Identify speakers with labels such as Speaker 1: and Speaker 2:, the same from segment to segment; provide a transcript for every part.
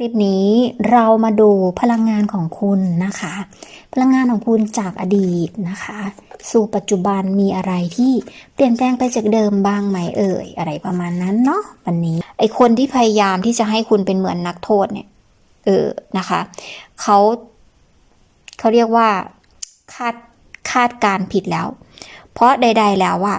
Speaker 1: คลิปนี้เรามาดูพลังงานของคุณนะคะ พลังงานของคุณจากอดีตนะคะ สู่ปัจจุบันมีอะไรที่เปลี่ยนแปลงไปจากเดิมบ้างไหมเอ่ย อะไรประมาณนั้นเนาะวันนี้ ไอคนที่พยายามที่จะให้คุณเป็นเหมือนนักโทษเนี่ย เออนะคะเขาเขาเรียกว่าคาดคาดการผิดแล้ว เพราะใด ๆ แล้วว่า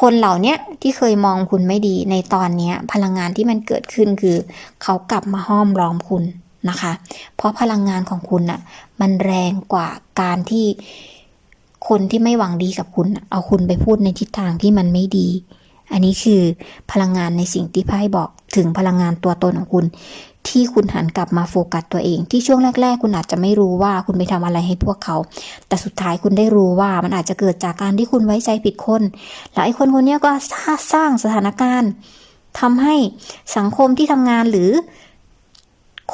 Speaker 1: คนเหล่านี้ที่เคยมองคุณไม่ดีในตอนนี้พลังงานที่มันเกิดขึ้นคือ เขากลับมาห้อมล้อมคุณนะคะ เพราะพลังงานของคุณน่ะมันแรงกว่าการที่คนที่ไม่หวังดีกับคุณ เอาคุณไปพูดในทิศทางที่มันไม่ดี อันนี้คือพลังงานในสิ่งที่ไพ่บอกถึงพลังงานตัวตนของคุณ ที่คุณหันกลับมาโฟกัสตัวเอง ที่ช่วงแรก ๆ คุณอาจจะไม่รู้ว่าคุณไปทำอะไรให้พวกเขา แต่สุดท้ายคุณได้รู้ว่ามันอาจจะเกิดจากการที่คุณไว้ใจผิดคนแล้วไอ้คนคนนี้ก็สร้างสถานการณ์ทำให้สังคมที่ทำงานหรือ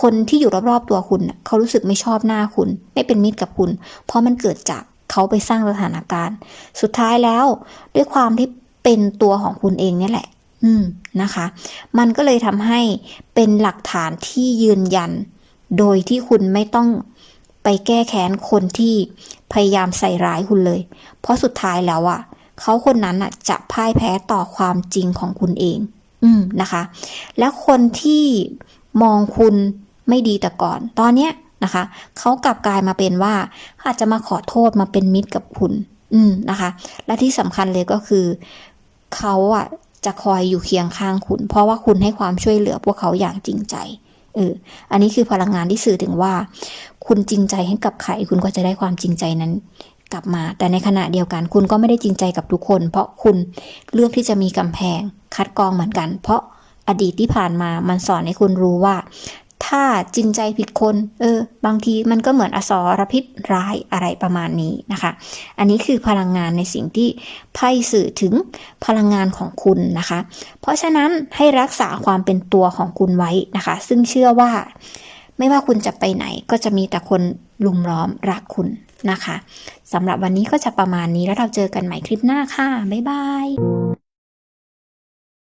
Speaker 1: คนที่อยู่รอบๆตัวคุณ เขารู้สึกไม่ชอบหน้าคุณ ไม่เป็นมิตรกับคุณ เพราะมันเกิดจากเขาไปสร้างสถานการณ์ สุดท้ายแล้ว ด้วยความที่เป็นตัวของคุณเองเนี่ยแหละ อืมนะคะ มันก็เลยทำให้เป็นหลักฐานที่ยืนยัน โดยที่คุณไม่ต้องไปแก้แค้นคนที่พยายามใส่ร้ายคุณเลย เพราะสุดท้ายแล้วอะ เขาคนนั้นอะ จะพ่ายแพ้ต่อความจริงของคุณเอง อืมนะคะ แล้วคนที่มองคุณไม่ดีแต่ก่อน ตอนเนี้ยนะคะ เขากลับกลายมาเป็นว่าอาจจะมาขอโทษมาเป็นมิตรกับคุณ อืมนะคะ และที่สำคัญเลยก็คือ เขาอะ จะคอยอยู่เคียงข้างคุณ เพราะว่าคุณให้ความช่วยเหลือพวกเขาอย่างจริงใจเอออันนี้คือพลังงานที่สื่อถึงว่า คุณจริงใจให้กับใครคุณก็จะได้ความจริงใจนั้นกลับมา แต่ในขณะเดียวกัน คุณก็ไม่ได้จริงใจกับทุกคน เพราะคุณเลือกที่จะมีกำแพง คัดกรองเหมือนกัน เพราะอดีตที่ผ่านมามันสอนให้คุณรู้ว่า ถ้าจริงใจผิดคน เออ บางทีมันก็เหมือนอสรพิษร้ายอะไรประมาณนี้นะคะ อันนี้คือพลังงานในสิ่งที่ไพ่สื่อถึงพลังงานของคุณนะคะ เพราะฉะนั้นให้รักษาความเป็นตัวของคุณไว้นะคะ ซึ่งเชื่อว่า ไม่ว่าคุณจะไปไหนก็จะมีแต่คนลุมล้อมรักคุณนะคะสำหรับวันนี้ก็จะประมาณนี้แล้วเราเจอกันใหม่คลิปหน้าค่ะ บ๊ายบาย